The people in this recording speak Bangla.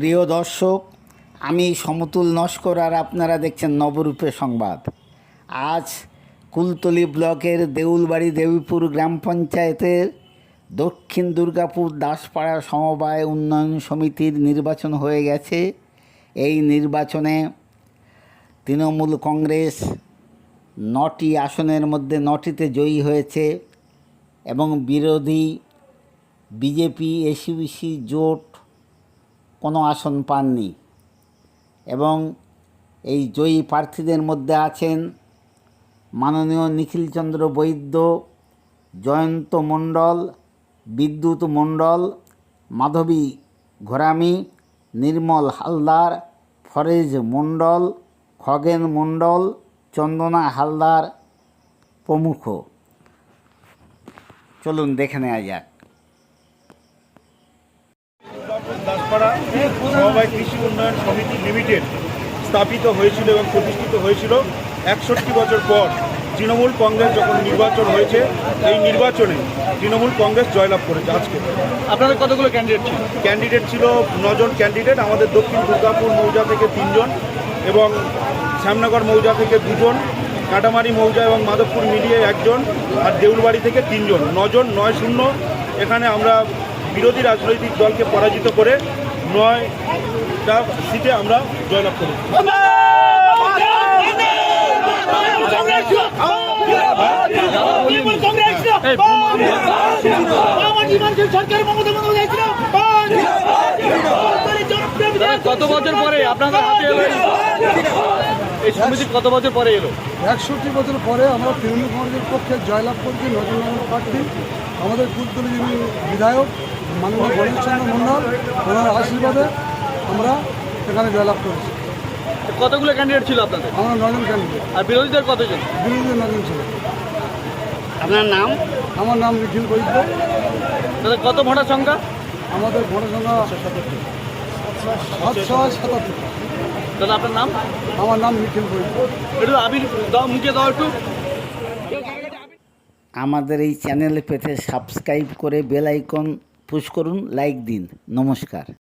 প্রিয় দর্শক, আমি সমতুল নস্কর আর আপনারা দেখছেন নবরূপে সংবাদ। আজ কুলতলি ব্লকের দেউলবাড়ি দেবীপুর গ্রাম পঞ্চায়েতের দক্ষিণ দুর্গাপুর দাসপাড়া সমবায় উন্নয়ন সমিতির নির্বাচন হয়ে গেছে। এই নির্বাচনে তৃণমূল কংগ্রেস নটি আসনের মধ্যে নটিতে জয়ী হয়েছে এবং বিরোধী বিজেপি, এসিবিসি জোট কোনো আসন পাননি এবং এই জয়ী প্রার্থীদের মধ্যে আছেন মাননীয় নিখিলচন্দ্র বৈদ্য, জয়ন্ত মণ্ডল, বিদ্যুৎ মণ্ডল, মাধবী ঘোরামি, নির্মল হালদার, ফরেজ মণ্ডল, খগেন মণ্ডল, চন্দনা হালদার প্রমুখ। চলুন দেখে নেওয়া যাক। দাসপাড়া সমবায় কৃষি উন্নয়ন সমিতি লিমিটেড স্থাপিত হয়েছিল এবং প্রতিষ্ঠিত হয়েছিল একষট্টি বছর পর। তৃণমূল কংগ্রেস যখন নির্বাচন হয়েছে এই নির্বাচনে তৃণমূল কংগ্রেস জয়লাভ করেছে আজকে। আপনাদের কতগুলো ক্যান্ডিডেট ছিল? ক্যান্ডিডেট ছিল নজন ক্যান্ডিডেট আমাদের দক্ষিণ দুর্গাপুর মৌজা থেকে তিনজন এবং শ্যামনগর মৌজা থেকে দুজন কাটামারি মৌজা এবং মাধবপুর মিলিয়ে একজন আর দেউলবাড়ি থেকে তিনজন। নজন নয় শূন্য। এখানে আমরা বিরোধী রাজনৈতিক দলকে পরাজিত করে নয়টা সিটে আমরা জয়লাভ করি। কত বছর পরে আপনাদের হাতে এলো এই- সমিতি কত বছর পরে এলো? একষট্টি বছর পরে আমরা তৃণমূল কংগ্রেসের পক্ষে জয়লাভ করছি নতুন নতুন প্রার্থী আমাদের কুলতলি যিনি বিধায়ক মাননীয় গণেশচন্দ্র মন্ডল ওনার আশীর্বাদে আমরা এখানে জয়লাভ করেছি। কতগুলো ক্যান্ডিডেট ছিল আপনাদের? আমরা নজন ক্যান্ডিডেট আর বিরোধীদের কতজন? বিরোধী নজন ছিল। আপনার নাম? আমার নাম নিখিল বৈদ্য। দাদা কত ভোটার সংখ্যা? আমাদের ভোট সংখ্যা সাতশো সাতাত্তর দাদা আপনার নাম? আমার নাম নিখিল বৈদ্য। একটু আবির দাও মুখে দাও একটু। আমাদের এই চ্যানেল পেতে সাবস্ক্রাইব করে বেল আইকন পুশ করুন লাইক দিন। নমস্কার।